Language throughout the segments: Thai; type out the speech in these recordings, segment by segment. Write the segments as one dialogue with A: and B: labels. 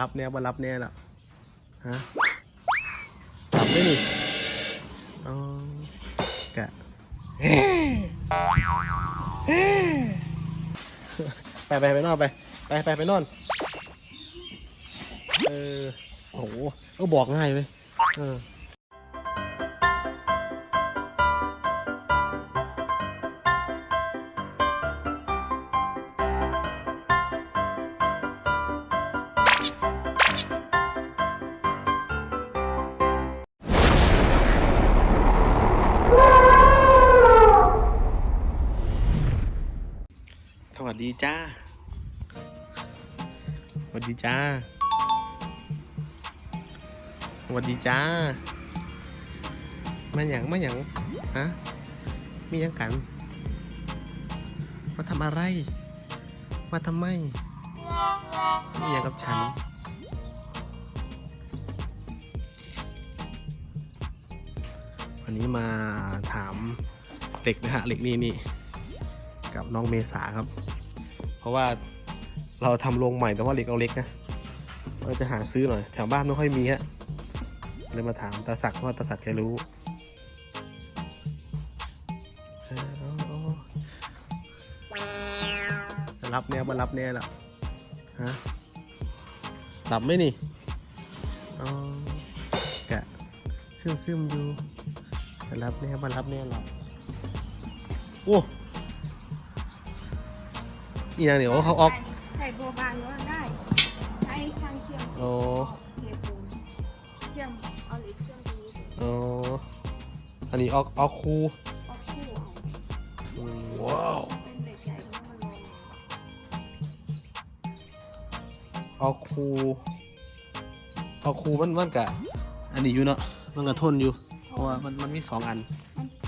A: รับแน่บ่รับแน่ล่ะฮะรับได้นี่อ๋อกะไปไปไปนอนไป ไปไปไปนอน เออโอ้โหก็บอกง่ายเลยเออ สวัสดีจ้า สวัสดีจ้า สวัสดีจ้า มาหยังมาหยังฮะมียังกัน มาทำอะไร มาทำไมมีหยังกับฉันวันนี้มาถามเหล็กนะฮะเหล็กนี่นี่ กับน้องเมษาครับ เพราะว่าเราทำโรงใหม่แต่ว่าเหล็กเราเล็กนะเราจะหาซื้อหน่อยแถวบ้านไม่ค่อยมีฮะเลยมาถามตาศักดิ์เพราะว่าตาศักดิ์แกรู้รับแน่มารับแน่ละฮะหลับไหมนี่อ๋อกะซึมซึมอยู่รับแน่มารับแน่หรอโอ้ อีอย่างเดี๋ยวเขาออก
B: ใส่โบบานก็ได้ใช้ช่างเชื่อม
A: โอ้
B: เทปูนเชื่อมเอาเหล็กเชื่อมตรงนี้
A: โอ้อันนี้ออกออกคู
B: เอาคู่เอา
A: อืม
B: เป็นเหล็กใหญ่แล้วมันลง
A: ออกคูออกคูมันมันกะอันนี้อยู่เนาะมันกะทนอยู่ เพราะว่ามันมันมีสองอัน
B: สองอัน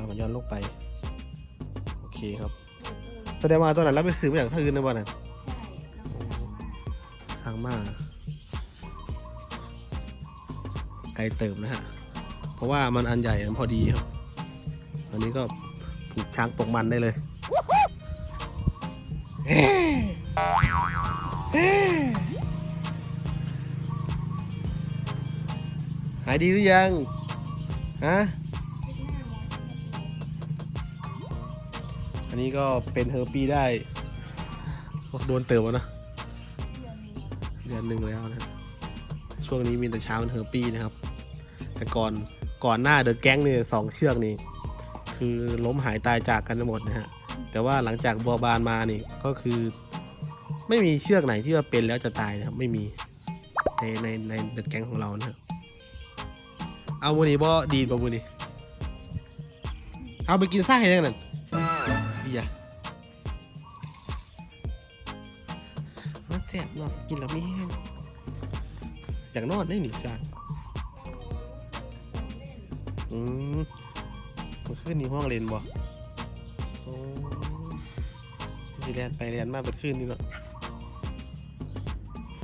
B: าว
A: มั
B: นย้อ
A: นลงไป โอเคครับ แสดงว่าตัวนั้นเราไปซื้อมาจากที่อื่นนะบ่น่ะ
B: ใช่แล้วก็ทำมา
A: ทางมาไกลเติมนะฮะ เพราะว่ามันอันใหญ่มันพอดีครับ อันนี้ก็ผูกช้างตกมันได้เลยหายดีหรือยัง ฮะ
B: อั
A: นนี้ก็เป็นเฮอร์ปีได้โดนเติมแล้วนะ
B: เดือน
A: หนึ่งแล้วนะช่วงนี้มีแต่เช้าเป็นเฮอร์ปี้นะครับ แต่ก่อนก่อนหน้าเดอะแก๊งเนี่ยสองเชือกนี่คือล้มหายตายจากกันหมดนะฮะแต่ว่าหลังจากบัวบานมานี่ก็คือ ไม่มีเชือกไหนที่ว่าเป็นแล้วจะตายนะครับ ไม่มีในในในเดอะแก๊งของเรานะครับเอาบุนีบ่ดีบ่บุนีเอาไปกินไส้ยังนั่นเบียร์มันแสบเนาะกินแล้วไม่แห้งอยากนอนได้หนิจานอืมมันขึ้นนี่ห้องเรียนบ่โอ้สิเรียนไปเรียนมาเป็นขึ้นนี่เนาะ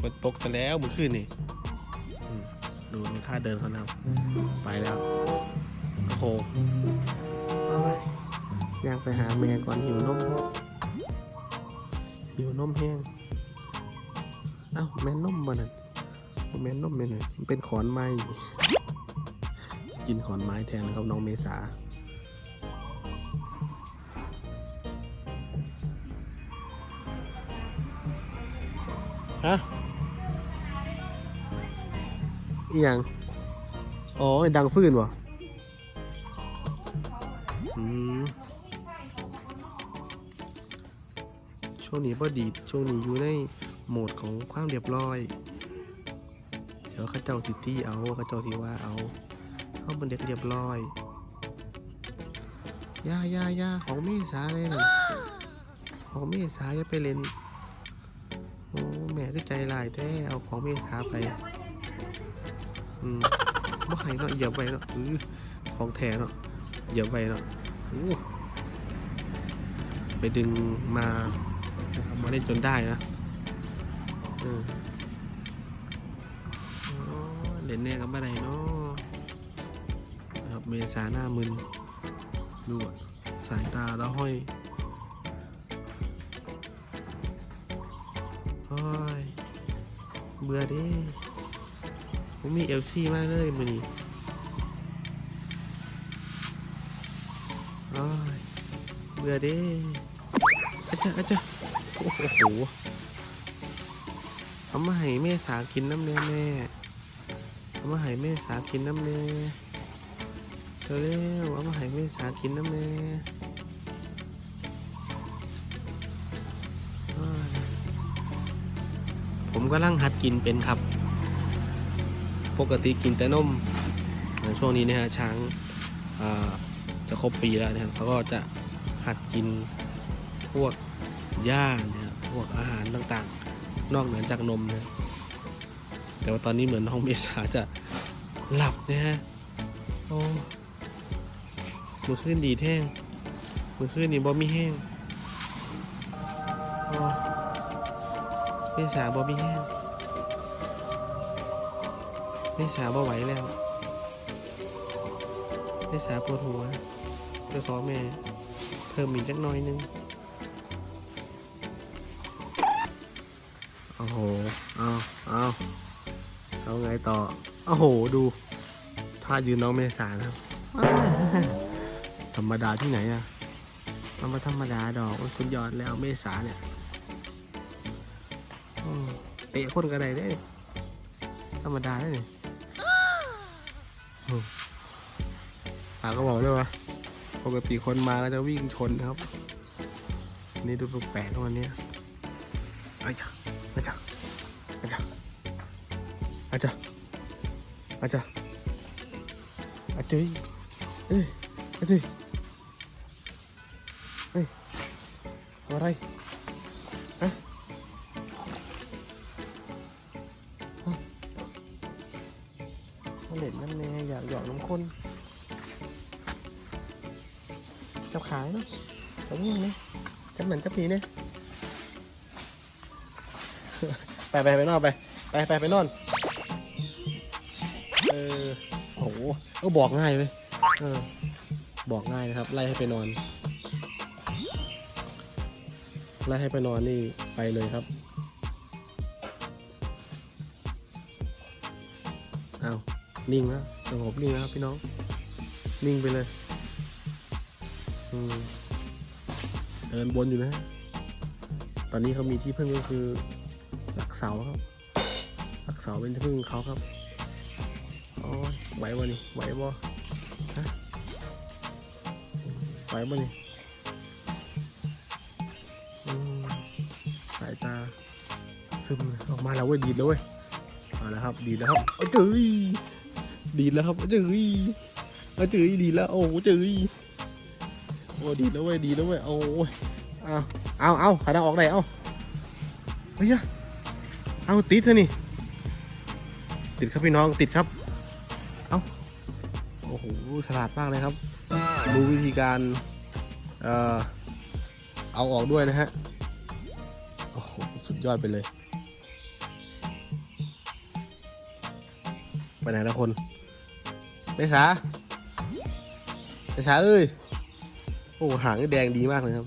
A: ฝนตกซะแล้วมันขึ้นนี่ดูท่าเดินเขานะไปแล้วโอ้โห ย่างไปหาแม่ก่อนหิวนมหิวนมแห้งเอ้าแม่นมบ่นั่นแม่นมแม่นนมันเป็นขอนไม้กินขอนไม้แทนนะครับน้องเมษาฮะอีหยังอ๋อไอ้ดังฟื้นวะอืม ช่วงนี้พอดีช่วงนี้อยู่ในโหมดของความเรียบร้อย เดี๋ยวข้าเจ้าทิตี้เอาข้าเจ้าที่ว่าเอาเขาเป็นเด็กเรียบร้อยยายายาของเมษาเลยนะของเมษาจะไปเล่นโอ้แม่ก็ใจลายแท้เอาของเมษาไปอืมบ่ให้เนาะเหยียบไว้เนาะอือของแท้เนาะเหยียบไว้เนาะโอ้ไปดึงมา นะครับมาเล่นจนได้นะเล่นแน่กับอะไรเนาะนะครับเมษาหน้ามึนดูสายตาแล้วห้อยโอ้ยเบื่อดิผมมีเอลซี่มากเลยมือนี้โอ้ยเบื่อดิอาจารย์อาจารย์ โอ้โหเอามาให้แม่สากินน้ำแน่แม่เอามาให้แม่สากินน้ำแน่เร็วๆเอามาให้แม่สากินน้ำแน่เอ้ยผมก็ลังหัดกินเป็นครับ ปกติกินแต่นมในช่วงนี้นะฮะช้างจะครบปีแล้วนะครับเขาก็จะหัดกินพวก หญ้าเนี่ยพวกอาหารต่างๆ นอกเหนือจากนมนะแต่ว่าตอนนี้เหมือนน้องเมษาจะหลับนะฮะโอ้มือขึ้นดีแท่งมือขึ้นนี่บอมีแห้งโอ้เมษาบอมีแห้งเมษาบอไหวแล้วเมษาปวดหัวจะขอแม่เพิ่มอีกจักน่อยนึง โอ้โห เอาเอาเอาไงต่อ โอ้โห ดูท่ายืนน้องเมษานะครับ ธรรมดาที่ไหนอะมันมาธรรมดาดอกโอ้ยสุดยอดแล้วเมษาเนี่ยอืมเตะคนกระไดได้ ธรรมดาได้เนี่ยตาก็บอกด้วยว่าปกติคนมาก็จะวิ่งชนนะครับ นี่ดูแปลกๆวันนี้อา 가자 가자 가자 가자 아뜨이 에이 아뜨이 에이 와라이 아 nó lên năm nay dạo dọn nóng khôn cháu kháng đó. Đúng không đấy chấp mình chấp gì đấy ไปไปไปนอนไป ไปไปไปนอน เออโอ้โหก็บอกง่ายเลยเออ บอกง่ายนะครับ ไล่ให้ไปนอน ไล่ให้ไปนอนนี่ไปเลยครับเอาวนิ่งแล้วสงบนิ่งแล้วครับพี่น้อง นิ่งไปเลย อืมเดินบนอยู่นะ ตอนนี้เขามีที่พึ่งก็คือ หลักเสาครับหลักเสาเป็นที่พึ่งของเขาครับโอ้ยไหวบ่นี่ไหวบ่ฮะไหวบ่นี่สายตาซึมออกมาแล้วเว้ยดีดแล้วเว้ยมาแล้วครับ ดีดแล้วครับเอ้ยจืยดีดแล้วครับเอ้ยจืยเอ้ยจืยดีดแล้วโอ้จืยโอ้ดีดแล้วเว้ยดีดแล้วเว้ยโอ้ยเอาเอาเอาขาดออกได้เอาเฮ้ย เอาติดเถอะนี่ ติดครับพี่น้องติดครับ เอาโอ้โหฉลาดมากเลยครับดูวิธีการ เอ่อ เอาออกด้วยนะฮะ โอ้โห สุดยอดไปเลย ไปไหนนะคนเมษาเมษาเอ้ย โอ้หางนี่แดงดีมากเลยครับ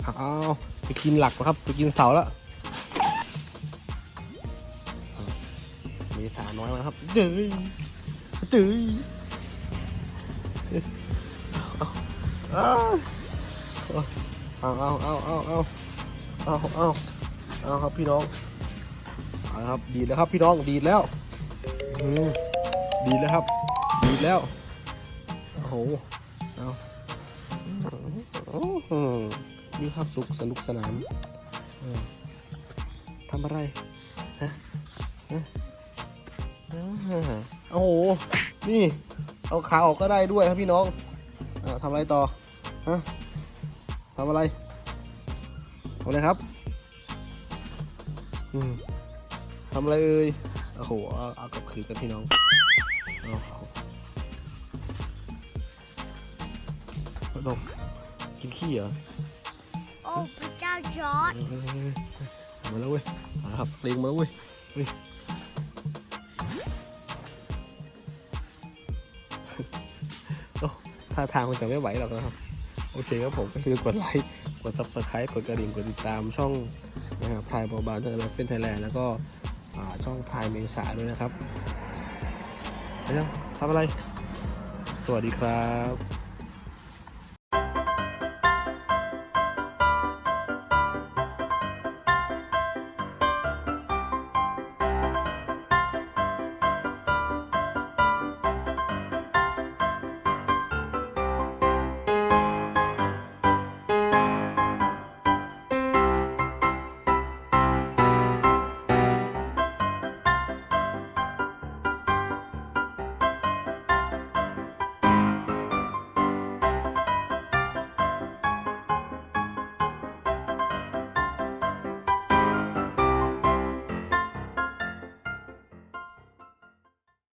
A: เอาเอาไปกินหลักแล้วครับ ไปกินเสาแล้ว มษาน้อยมาครับเดือยเดือยเอาเอาเอาเอาเอาเอาเอาเอาเอาเอาครับพี่น้องเอาครับดีแล้วครับพี่น้องดีแล้วดีแล้วครับ ดีแล้วโอ้โหเอาอมีความสุขสนุกสนานทำอะไรฮะฮะ โอ้โห นี่ เอาขาออกก็ได้ด้วยครับพี่น้องอ่าทำอะไรต่อฮะทำอะไรทำอะไรครับอืมทำอะไรเอ่ยโอ้โหเอาเอากับคืนกันพี่น้องเอาเอาดมกินขี้เหรอ
B: โอ้พระเจ้าจอร์ด
A: เออเอามาแล้วเว้ยมาแล้วครับเล็งมาแล้วเว้ย ท่าทางมันจะไม่ไหวหรอกนะครับ โอเคครับผมก็คือกดไลค์กดซับสไครป์กดกระดิ่งกดติดตามช่องนะครับพายบอบาเนอร์เป็นไทยแลนด์แล้วก็ช่องพายเมษาด้วยนะครับไปยังทำอะไร สวัสดีครับ